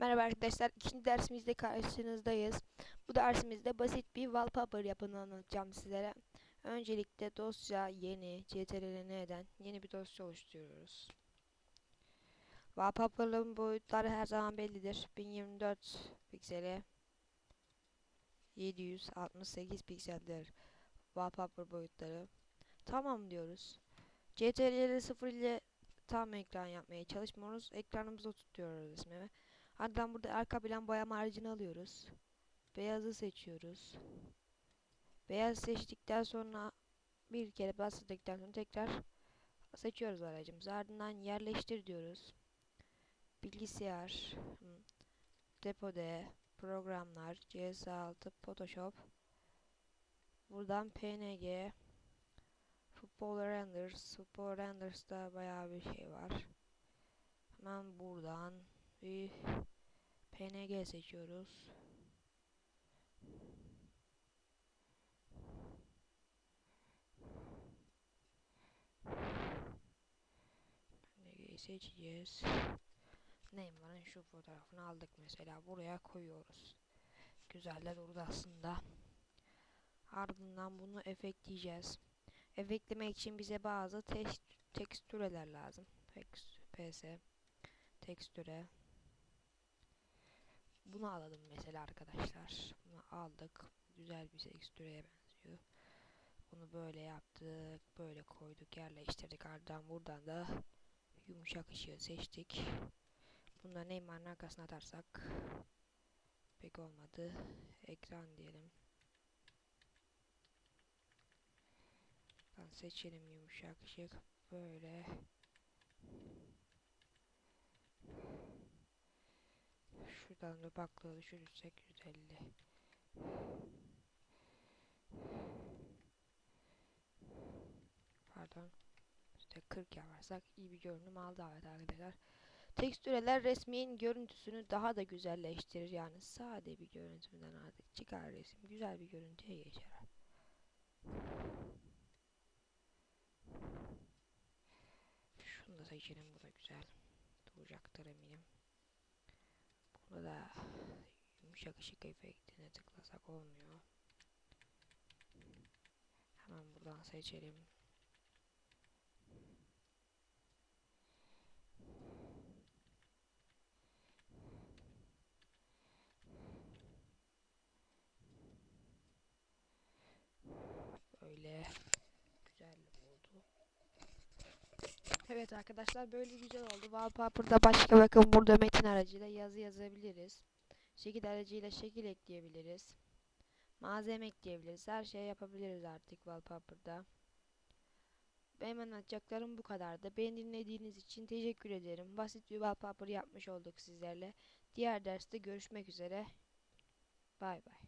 Merhaba arkadaşlar, ikinci dersimizde karşınızdayız. Bu dersimizde basit bir wallpaper yapını anlatacağım sizlere. Öncelikle dosya yeni, ctrl eden yeni bir dosya oluşturuyoruz. Wallpaper'ın boyutları her zaman bellidir. 1024 pikseli 768 pikseldir wallpaper boyutları. Tamam diyoruz. CTRL 0 ile tam ekran yapmaya çalışmıyoruz. Ekranımızı tutuyoruz resmimi. Ardından burada arka plan boyama aracını alıyoruz. Beyazı seçiyoruz. Beyaz seçtikten sonra bir kere bastırdıktan sonra tekrar seçiyoruz aracımızı. Ardından yerleştir diyoruz. Bilgisayar, depode, programlar, CS6, Photoshop. Buradan PNG, Football Renders, Football Renders'da bayağı bir şey var. Hemen buradan bir PNG seçiyoruz. PNG'yi seçeceğiz. Neymar'ın şu fotoğrafını aldık mesela buraya koyuyoruz. Güzel de durdu aslında. Ardından bunu efektleyeceğiz. Efektlemek için bize bazı tekstüreler lazım. PS tekstüre bunu alalım mesela arkadaşlar. Bunu aldık. Güzel bir tekstüreye benziyor. Bunu böyle yaptık. Böyle koyduk. Yerleştirdik. Ardından buradan da yumuşak ışığı seçtik. Bunları Neymar'ın arkasına atarsak pek olmadı. Ekran diyelim. seçelim yumuşak ışık. Böyle Şuradan da baklığı düşürürsek 150. Pardon. İşte 40 yaparsak iyi bir görünüm aldı evet arkadaşlar. Tekstüreler resmin görüntüsünü daha da güzelleştirir. Yani sade bir görüntüden artık çıkar resim. Güzel bir görüntüye geçer. Şunu da seçelim. Bu da güzel. Duracaktır eminim. Da yumuşak ışık efektine tıklasak olmuyor. Hemen buradan seçelim. Böyle güzel oldu. Evet arkadaşlar böyle güzel oldu. Wallpaper'da başka bakın burada metin aracıyla yazı yazabiliriz. Şekil aracıyla şekil ekleyebiliriz. Malzeme ekleyebiliriz. Her şey yapabiliriz artık Wallpaper'da. Benim anlatacaklarım bu kadardı. Beni dinlediğiniz için teşekkür ederim. Basit bir wallpaper yapmış olduk sizlerle. Diğer derste görüşmek üzere. Bay bay.